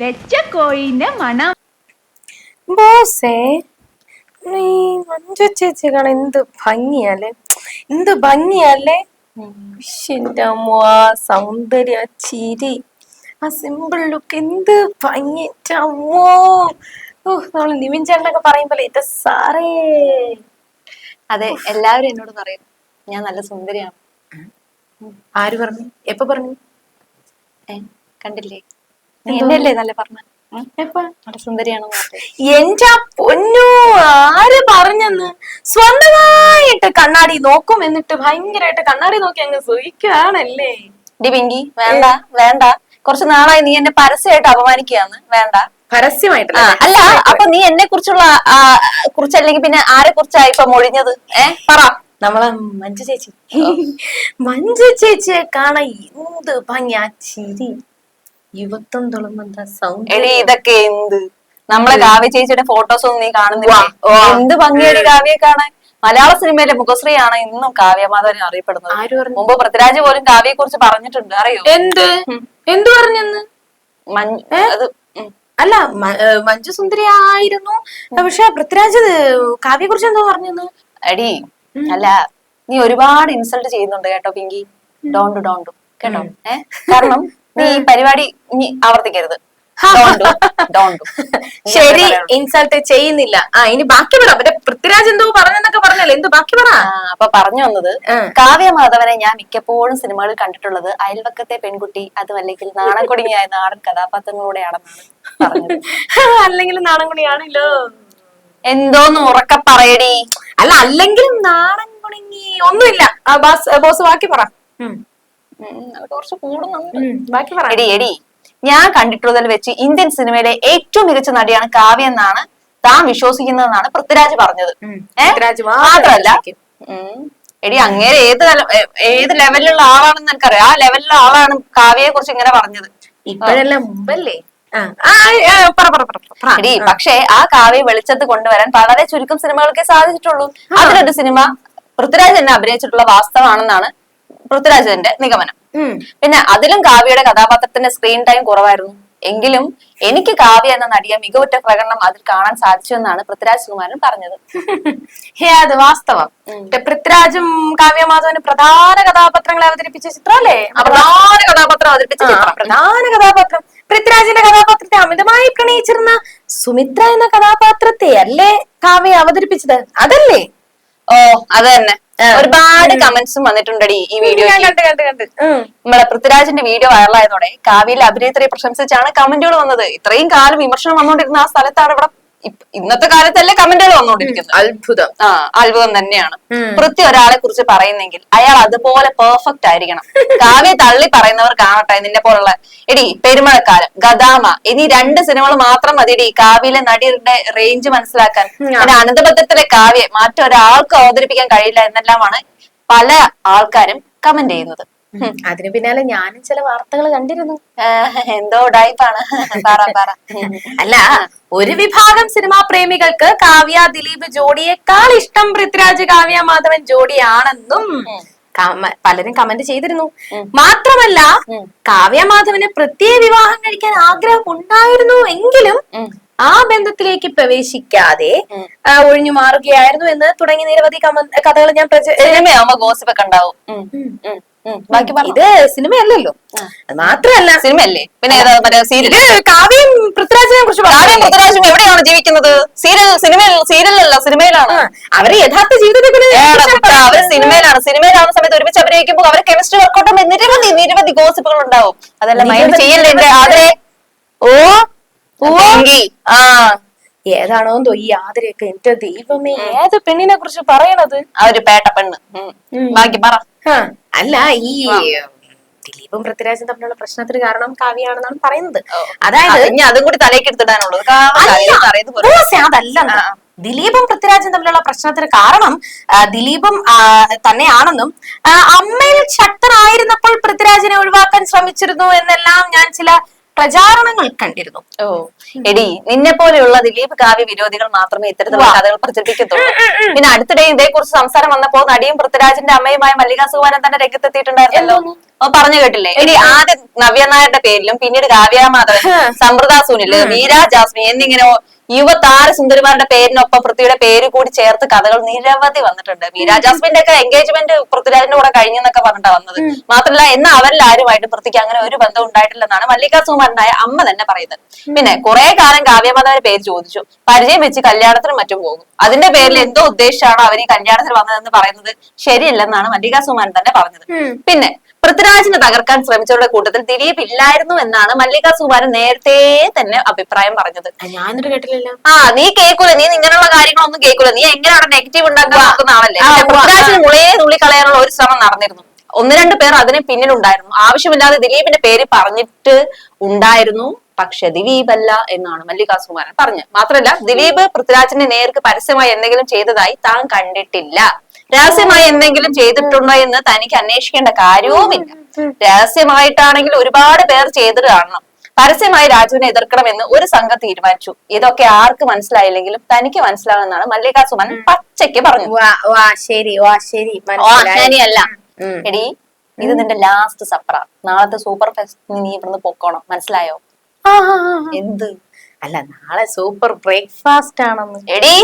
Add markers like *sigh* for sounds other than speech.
വെച്ച കോഴിന്റെ മണം. ബോസേ ഈ മഞ്ജു ചേച്ചി കാണാൻ എന്ത് ഭംഗിയല്ലേ? എന്ത് ഭംഗിയല്ലേ? എന്റെ അമ്മോ ആ സൗന്ദര്യ ചിരി ആ സിമ്പിൾ ലുക്ക് എന്ത് ഭംഗി. അമ്മോ. ഓ നമ്മൾ നിവിൻ ചേട്ടനൊക്കെ പറയുമ്പോലെ ഇത് സാറേ. അതെ എല്ലാവരും എന്നോട് പറയും ഞാൻ നല്ല സുന്ദരിയാണ്. ആര് പറഞ്ഞു? എപ്പോ പറഞ്ഞു? ഏ കണ്ടില്ലേ? എന്നല്ലേ നല്ല പറഞ്ഞ? എന്റെ പൊന്നു ആര് പറഞ്ഞെന്ന്? സ്വന്തമായിട്ട് കണ്ണാടി നോക്കും എന്നിട്ട് ഭയങ്കരമായിട്ട് കണ്ണാടി നോക്കി അങ്ങ് സുഖിക്കുകയാണല്ലേ ഡി പിങ്കി വേണ്ട വേണ്ട. കുറച്ച് നാളായി നീ എന്നെ പരസ്യമായിട്ട് അപമാനിക്കുകയാണ്. വേണ്ട. പരസ്യമായിട്ട് അല്ല അപ്പൊ നീ എന്നെ കുറിച്ചുള്ള കുറിച്ചല്ലെങ്കിൽ പിന്നെ ആരെ കുറിച്ചായി ഇപ്പൊ മൊഴിഞ്ഞത്? ഏ പറ. നമ്മളെ മഞ്ജു ചേച്ചി. *laughs* മഞ്ജു ചേച്ചിയെ കാണാൻ എന്ത് ഭംഗി ആ ചിരി. യുവത്വം സൗണ്ട് എടി ഇതൊക്കെ എന്ത്? നമ്മളെ കാവ്യ ചേച്ചിയുടെ ഫോട്ടോസ് ഒന്നും നീ കാണുന്നില്ല. എന്ത് ഭംഗിയുടെ കാവ്യയെ കാണാൻ? മലയാള സിനിമയിലെ മുഖശ്രീയാണ് ഇന്നും കാവ്യമാധവൻ അറിയപ്പെടുന്നത്. മുമ്പ് പൃഥ്വിരാജ് പോലും കാവ്യയെ കുറിച്ച് പറഞ്ഞിട്ടുണ്ട് അറിയോ? എന്ത്? എന്ത് പറഞ്ഞെന്ന്? മഞ്ഞ് അത് അല്ല മഞ്ജുസുന്ദരി മഞ്ജു സുന്ദരി ആയിരുന്നു. പക്ഷെ പൃഥ്വിരാജ് കാവ്യെ കുറിച്ച് എന്തോ പറഞ്ഞെന്ന്? അടി അല്ല നീ ഒരുപാട് ഇൻസൾട്ട് ചെയ്യുന്നുണ്ട് കേട്ടോ പിങ്കി. ഡോണ്ടു ഡോണ്ടു. കേട്ടോ? ഏഹ് കാരണം നീ ഈ പരിപാടി ഇനി ആവർത്തിക്കരുത്. *laughs* ശരി ഇൻസൾട്ട് ചെയ്യുന്നില്ല. ആ ഇനി ബാക്കി പറ. മറ്റേ പൃഥ്വിരാജ് എന്തോ പറഞ്ഞെന്നൊക്കെ പറഞ്ഞല്ലോ. എന്തോ ബാക്കി പറ? അപ്പൊ പറഞ്ഞു വന്നത് കാവ്യ മാധവനെ ഞാൻ മിക്കപ്പോഴും സിനിമകളിൽ കണ്ടിട്ടുള്ളത് അയൽവക്കത്തെ പെൺകുട്ടി അതും *laughs* അല്ലെങ്കിൽ നാടൻ കുടുങ്ങിയായ നാടൻ കഥാപാത്രങ്ങളൂടെയാണെന്നാണ് പറഞ്ഞത്. അല്ലെങ്കിൽ നാണൻകുടിയാണല്ലോ എന്തോന്ന് ഉറക്ക പറയടി. അല്ല അല്ലെങ്കിലും നാണൻ കുണുങ്ങി ഒന്നുമില്ല ബോസ് ബാക്കി പറ. കുറച്ച് കൂടുന്നുണ്ട്. ബാക്കി എടി എടി ഞാൻ കണ്ടിട്ടുള്ളതിൽ വെച്ച് ഇന്ത്യൻ സിനിമയിലെ ഏറ്റവും മികച്ച നടിയാണ് കാവ്യ എന്നാണ് താൻ വിശ്വസിക്കുന്നതെന്നാണ് പൃഥ്വിരാജ് പറഞ്ഞത്. മാത്രല്ല എടി അങ്ങേരെ ഏത് തല- ഏത് ലെവലിലുള്ള ആളാണെന്ന് എനിക്കറിയാം. ആ ലെവലിലുള്ള ആളാണ് കാവ്യയെ കുറിച്ച് ഇങ്ങനെ പറഞ്ഞത്. ഇപ്പോഴല്ല മുമ്പല്ലേ? ആ, ആ, ആ, പറ പറ പറ, പറ. എടി പക്ഷേ ആ കാവ്യ വെളിച്ചത്ത് കൊണ്ടുവരാൻ വളരെ ചുരുക്കം സിനിമകൾക്കേ സാധിച്ചിട്ടുള്ളൂ. അതിലൊരു സിനിമ പൃഥ്വിരാജ് തന്നെ അഭിനയിച്ചിട്ടുള്ള വാസ്തവാണെന്നാണ് പൃഥ്വിരാജന്റെ നിഗമനം. പിന്നെ അതിലും കാവ്യയുടെ കഥാപാത്രത്തിന്റെ സ്ക്രീൻ ടൈം കുറവായിരുന്നു. എങ്കിലും എനിക്ക് കാവ്യ എന്ന നടിയ മികവുറ്റ പ്രകടനം അതിൽ കാണാൻ സാധിച്ചു എന്നാണ് പൃഥ്വിരാജ് കുമാരൻ പറഞ്ഞത്. *laughs* ഹേ അത് വാസ്തവം. പൃഥ്വിരാജും കാവ്യ മാധവന് പ്രധാന കഥാപാത്രങ്ങളെ അവതരിപ്പിച്ച ചിത്രം അല്ലേ പ്രധാന കഥാപാത്രം അവതരിപ്പിച്ച ചിത്രം. പ്രധാന കഥാപാത്രം. പൃഥ്വിരാജിന്റെ കഥാപാത്രത്തെ അമിതമായി പ്രണയിച്ചിരുന്ന സുമിത്ര എന്ന കഥാപാത്രത്തെ അല്ലേ കാവ്യ അവതരിപ്പിച്ചത്? അതല്ലേ? ഓ അത് തന്നെ. ഒരുപാട് കമന്റ്സും വന്നിട്ടുണ്ടടി ഈ വീഡിയോ. നമ്മളെ പൃഥ്വിരാജിന്റെ വീഡിയോ വൈറലായതോടെ കാവ്യയിലെ അഭിനേത്രിയെ പ്രശംസിച്ചാണ് കമന്റുകൾ വന്നത്. ഇത്രയും കാലം വിമർശനം വന്നുകൊണ്ടിരുന്ന ആ സ്ഥലത്താണ് ഇവിടെ ഇന്നത്തെ കാലത്തല്ലേ കമന്റുകൾ വന്നുകൊണ്ടിരിക്കുന്നത് അത്ഭുതം. ആ അത്ഭുതം തന്നെയാണ്. വൃത്തി ഒരാളെ കുറിച്ച് പറയുന്നെങ്കിൽ അയാൾ അതുപോലെ പെർഫെക്റ്റ് ആയിരിക്കണം. കാവ്യ തള്ളി പറയുന്നവർ കാണട്ടെ നിന്നെ പോലുള്ള. എടി പെരുമഴക്കാലം ഗദാമ എന്നീ രണ്ട് സിനിമകൾ മാത്രം മതിയെടി കാവ്യയിലെ നടിയുടെ റേഞ്ച് മനസ്സിലാക്കാൻ. പിന്നെ അനന്തബദ്ധത്തിലെ കാവ്യ മറ്റൊരാൾക്ക് അവതരിപ്പിക്കാൻ കഴിയില്ല എന്നെല്ലാമാണ് പല ആൾക്കാരും കമന്റ് ചെയ്യുന്നത്. അതിന് പിന്നാലെ ഞാനും ചില വാർത്തകൾ കണ്ടിരുന്നു. എന്തോ ഉടായിപ്പാണ്. പറ പറ. ഉം. അല്ല ഒരു വിഭാഗം സിനിമാ പ്രേമികൾക്ക് കാവ്യ ദിലീപ് ജോഡിയേക്കാൾ ഇഷ്ടം പൃഥ്വിരാജ് കാവ്യ മാധവൻ ജോഡിയാണെന്നും പലരും കമന്റ് ചെയ്തിരുന്നു. മാത്രമല്ല കാവ്യ മാധവന് പ്രത്യേക വിവാഹം കഴിക്കാൻ ആഗ്രഹം ഉണ്ടായിരുന്നു എങ്കിലും ആ ബന്ധത്തിലേക്ക് പ്രവേശിക്കാതെ ഒഴിഞ്ഞു മാറുകയായിരുന്നു എന്ന് തുടങ്ങി നിരവധി കമ- കഥകൾ ഞാൻ ഗോസിപ്പൊക്കെ ഉണ്ടാവും. ബാക്കി ഇത് സിനിമയല്ലല്ലോ. അത് മാത്രമല്ല. സിനിമയല്ലേ? പിന്നെ കാവ്യം പൃഥ്വിരാജിനെ കുറിച്ച് കാവ്യം പൃഥ്വിരാജും എവിടെയാണ് ജീവിക്കുന്നത്? സീരിയൽ സിനിമയിൽ സീരിയലല്ല സിനിമയിലാണ്. അവർ യഥാർത്ഥ ജീവിതത്തിൽ അവർ സിനിമയിലാണ്. സിനിമയിലാവുന്ന സമയത്ത് ഒരുമിച്ച് അഭിനയിക്കുമ്പോൾ അവർ കെമിസ്ട്രി വർക്കൗട്ട് നിരവധി നിരവധി ഗോസിപ്പുകൾ ഉണ്ടാവും. അതെല്ലാം മൈൻഡ് അതെ ആദരെ? ഓ ആ. ഏതാണോ എന്തോ ഈ ആതിരയൊക്കെ എന്റെ ദൈവമേ. ഏത് പെണ്ണിനെ കുറിച്ച് പറയണത്? ആ ഒരു പേട്ട പെണ്ണ്. ബാക്കി പറ. അല്ല ഈ ദിലീപും പൃഥ്വിരാജും തമ്മിലുള്ള പ്രശ്നത്തിന് കാരണം കാവ്യാണെന്നാണ് പറയുന്നത്. അതായത് ഇനി അതും കൂടി തലേക്ക് എടുത്തിടാനുള്ളത് അതല്ല ദിലീപും പൃഥ്വിരാജും തമ്മിലുള്ള പ്രശ്നത്തിന് കാരണം ദിലീപും തന്നെയാണെന്നും അമ്മയിൽ ശക്തനായിരുന്നപ്പോൾ പൃഥ്വിരാജിനെ ഒഴിവാക്കാൻ ശ്രമിച്ചിരുന്നു എന്നെല്ലാം ഞാൻ ചില പ്രചാരണങ്ങൾ കണ്ടിരുന്നു. ഓ. എടി നിന്നെ പോലെയുള്ള ദിലീപ് കാവ്യ വിരോധികൾ മാത്രമേ ഇത്തരത്തിലുള്ള കഥകൾ പ്രചരിപ്പിക്കത്തുള്ളൂ. പിന്നെ അടുത്തിടെ ഇതേക്കുറിച്ച് സംസാരം വന്നപ്പോൾ നടിയും പൃഥ്വിരാജിന്റെ അമ്മയുമായ മല്ലിക സുവാനൻ തന്നെ രംഗത്തെത്തിയിട്ടുണ്ടായിരുന്നല്ലോ. ഓ പറഞ്ഞു കേട്ടില്ലേ? ഇനി ആദ്യം നവ്യ നായരുടെ പേരിലും പിന്നീട് കാവ്യ മാധവൻ സമൃദ്ധ സുനിൽ ജാസ്മി എന്നിങ്ങനെ യുവ താര സുന്ദരിമാരുടെ പേരിനൊപ്പം പൃഥ്വിയുടെ പേര് കൂടി ചേർത്ത് കഥകൾ നിരവധി വന്നിട്ടുണ്ട്. മീരാ ജാസ്മിന്റെ ഒക്കെ എൻഗേജ്മെന്റ് പൃഥ്വിരാജിന്റെ കൂടെ കഴിഞ്ഞെന്നൊക്കെ പറഞ്ഞിട്ടാ വന്നത്. മാത്രമല്ല എന്ന അവരിൽ ആരുമായിട്ട് പൃഥ്വിക്ക് അങ്ങനെ ഒരു ബന്ധം ഉണ്ടായിട്ടില്ലെന്നാണ് മല്ലിക സുമാരനായ അമ്മ തന്നെ പറയുന്നത്. പിന്നെ കുറെ കാലം കാവ്യമാധവന്റെ പേര് ചോദിച്ചു. പരിചയം വെച്ച് കല്യാണത്തിന് മറ്റും പോകും. അതിന്റെ പേരിൽ എന്തോ ഉദ്ദേശിച്ചാണ് അവർ ഈ കല്യാണത്തിന് വന്നതെന്ന് പറയുന്നത് ശരിയല്ലെന്നാണ് മല്ലിക സുമാരൻ തന്നെ പറഞ്ഞത്. പിന്നെ പൃഥ്വിരാജിനെ തകർക്കാൻ ശ്രമിച്ചവരുടെ കൂട്ടത്തിൽ ദിലീപ് ഇല്ലായിരുന്നു എന്നാണ് മല്ലിക സുബാരൻ നേരത്തെ തന്നെ അഭിപ്രായം പറഞ്ഞത്. ഞാനൊരു കേട്ടില്ലല്ലോ. ആ നീ കേൾക്കൂല. നീ ഇങ്ങനെയുള്ള കാര്യങ്ങളൊന്നും കേൾക്കൂല. നീ എങ്ങനെ അവിടെ നെഗറ്റീവ് ഉണ്ടാക്കാൻ നോക്കുന്ന ആളല്ലേ? പൃഥ്വിരാജിന് മുളയെ തുള്ളി കളയാനുള്ള ഒരു ശ്രമം നടന്നിരുന്നു. ഒന്ന് രണ്ട് പേർ അതിന് പിന്നിലുണ്ടായിരുന്നു. ആവശ്യമില്ലാതെ ദിലീപിന്റെ പേര് പറഞ്ഞിട്ട് ഉണ്ടായിരുന്നു. പക്ഷെ ദിലീപ് അല്ല എന്നാണ് മല്ലിക സുകുമാരൻ പറഞ്ഞത്. മാത്രമല്ല ദിലീപ് പൃഥ്വിരാജിന്റെ നേർക്ക് പരസ്യമായി എന്തെങ്കിലും ചെയ്തതായി താൻ കണ്ടിട്ടില്ല. രഹസ്യമായി എന്തെങ്കിലും ചെയ്തിട്ടുണ്ടോ എന്ന് തനിക്ക് അന്വേഷിക്കേണ്ട കാര്യവുമില്ല. രഹസ്യമായിട്ടാണെങ്കിൽ ഒരുപാട് പേർ ചെയ്തത് കാണണം. പരസ്യമായി രാജുവിനെ എതിർക്കണമെന്ന് ഒരു സംഘം തീരുമാനിച്ചു. ഇതൊക്കെ ആർക്ക് മനസ്സിലായില്ലെങ്കിലും തനിക്ക് മനസ്സിലാവുമെന്നാണ് മല്ലികാ സുമൻ പച്ചയ്ക്ക് പറഞ്ഞു ശരി വാ ശരി ശരിയല്ല. എടി ഇത് നിന്റെ ലാസ്റ്റ് സപ്ര നാളത്തെ സൂപ്പർ ഫെസ്റ്റ് നീ ഇവിടുന്ന് പൊക്കോണം. മനസ്സിലായോ. എന്ത്? അല്ല നാളെ സൂപ്പർ ബ്രേക്ക്ഫാസ്റ്റ് ആണെന്ന്. എടി.